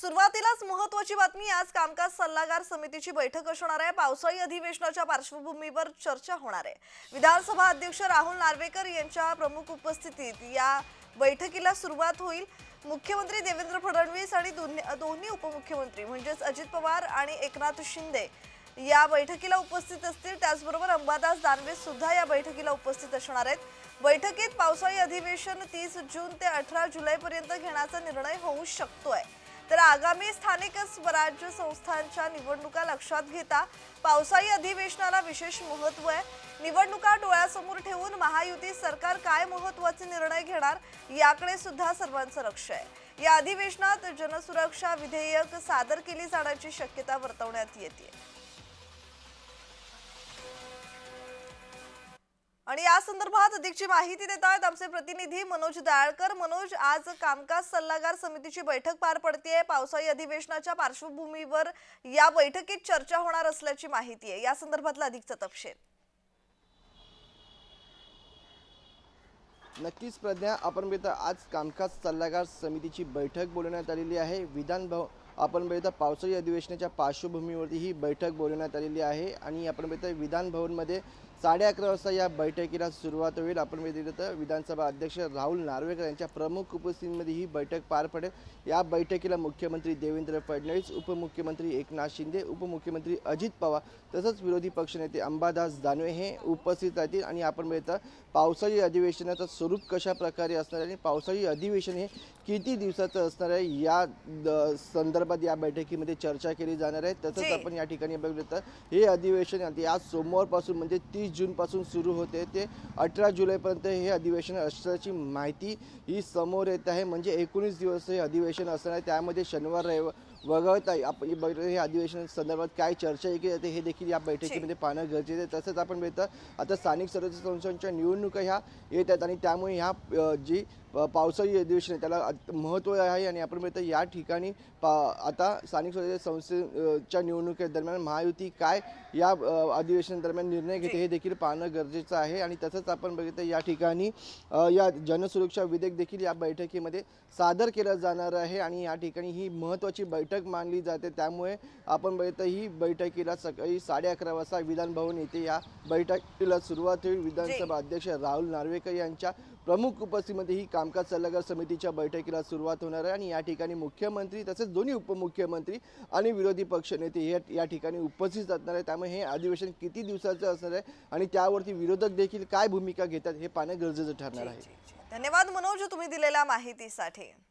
सुरुवातीलाच महत्वाची बातमी आज कामकाज सल्लागार समितीची बैठक असणार आहे. पावसाळी अधिवेशनाच्या पार्श्वभूमीवर चर्चा होणार आहे. विधानसभा अध्यक्ष राहुल नार्वेकर यांच्या प्रमुख उपस्थितीत या बैठकीला सुरुवात होईल. मुख्यमंत्री देवेंद्र फडणवीस आणि दोन्ही दोन्ही उपमुख्यमंत्री म्हणजेच अजित पवार आणि एकनाथ शिंदे या बैठकीला उपस्थित असतील. त्याचबरोबर अंबादास दानवे सुद्धा या बैठकीला उपस्थित असणार आहेत. बैठकीत पावसाळी अधिवेशन तीस जून ते अठरा जुलैपर्यंत घेण्याचा निर्णय होऊ शकतोय. तर आगामी स्थानिक स्वराज्य संस्थांच्या निवडणुका लक्षात घेता पावसाळी अधिवेशनाला विशेष महत्त्व आहे. निवडणुका डोळ्यासमोर ठेवून महायुती सरकार काय महत्त्वाचे निर्णय घेणार याकडे सुद्धा सर्वांचं लक्ष आहे. या अधिवेशनात जनसुरक्षा विधेयक सादर केली जाण्याची शक्यता वर्तवण्यात येते. आणि या संदर्भात अधिकची माहिती देत आहेत आमचे प्रतिनिधी मनोज दयाळकर मनोज आज कामकाज सल्लागार समितीची बैठक पार पडतीये. पावसाळी अधिवेशनाच्या पार्श्वभूमीवर या बैठकीत चर्चा होणार असल्याची माहिती आहे. या संदर्भातला अधिकचा तपशील. नक्कीच प्रज्ञा आपण बघितलं आज कामकाज सल्लागार समितीची बैठक बोलवण्यात आलेली आहे. विधान भव आपण बघितलं पावसाळी अधिवेशनाच्या पार्श्वभूमीवरती ही बैठक बोलवण्यात आलेली आहे. आणि आपण बघितलं विधान भवनमध्ये साडे अकरा वाजता या बैठकीला सुरुवात होईल. आपण तर विधानसभा अध्यक्ष राहुल नार्वेकर यांच्या प्रमुख उपस्थितीमध्ये ही बैठक पार पडेल. या बैठकीला मुख्यमंत्री देवेंद्र फडणवीस उपमुख्यमंत्री एकनाथ शिंदे उपमुख्यमंत्री अजित पवार तसंच विरोधी पक्षनेते अंबादास दानवे हे उपस्थित राहतील. आणि आपण बघितलं पावसाळी अधिवेशनाचं स्वरूप कशा प्रकारे असणार आहे आणि पावसाळी अधिवेशन हे किती दिवसाचं असणार आहे या संदर्भात या बैठकीमध्ये चर्चा केली जाणार आहे. तसंच. आपण या ठिकाणी बघितलं तर हे अधिवेशन या सोमवारपासून म्हणजे तीस जूनपासून सुरू होते ते अठरा जुलैपर्यंत हे अधिवेशन असल्याची माहिती ही समोर येत आहे. म्हणजे एकोणीस दिवस हे अधिवेशन असणार आहे. त्यामध्ये शनिवार रविवार वगळता आपण बैठक- हे अधिवेशन संदर्भात काय चर्चा केली जाते हे देखील या बैठकीमध्ये पाहणं गरजेचं आहे. तसंच आपण बघितलं आता स्थानिक स्वराज्य संस्थांच्या निवडणुका ह्या येत आहेत आणि त्यामुळे ह्या जी पावसाळी अधिवेशन आहे त्याला महत्त्व आहे आणि आपण बघितलं या ठिकाणी पा आता स्थानिक स्वराज्य संस्थेच्या निवडणुकीदरम्यान महायुती काय या अ, अधिवेशन दरम्यान निर्णय घेते हे देखील पाहणं गरजेचं आहे. आणि तसंच आपण बघितलं या ठिकाणी या जनसुरक्षा विधेयक देखील या बैठकीमध्ये सादर केलं जाणार आहे आणि या ठिकाणी ही महत्त्वाची बैठक मानली जाते. त्यामुळे आपण बघितलं ही बैठकीला सकाळी साडे अकरा वाजता विधान भवन येथे या बैठकीला सुरुवात होईल. विधानसभा अध्यक्ष राहुल नार्वेकर यांच्या प्रमुख उपस्थितीमध्ये ही कामकाज सल्लागार समितीच्या बैठकीला सुरुवात होणार आहे. आणि या ठिकाणी मुख्यमंत्री तसेच दोन्ही उपमुख्यमंत्री आणि विरोधी पक्षनेते हे या ठिकाणी उपस्थित असणार आहे त्यामुळे हे अधिवेशन किती दिवसाचं असणार आहे आणि त्यावरती विरोधक देखील काय भूमिका घेतात हे पाहणं गरजेचं ठरणार आहे. धन्यवाद मनोज तुम्ही दिलेल्या माहितीसाठी.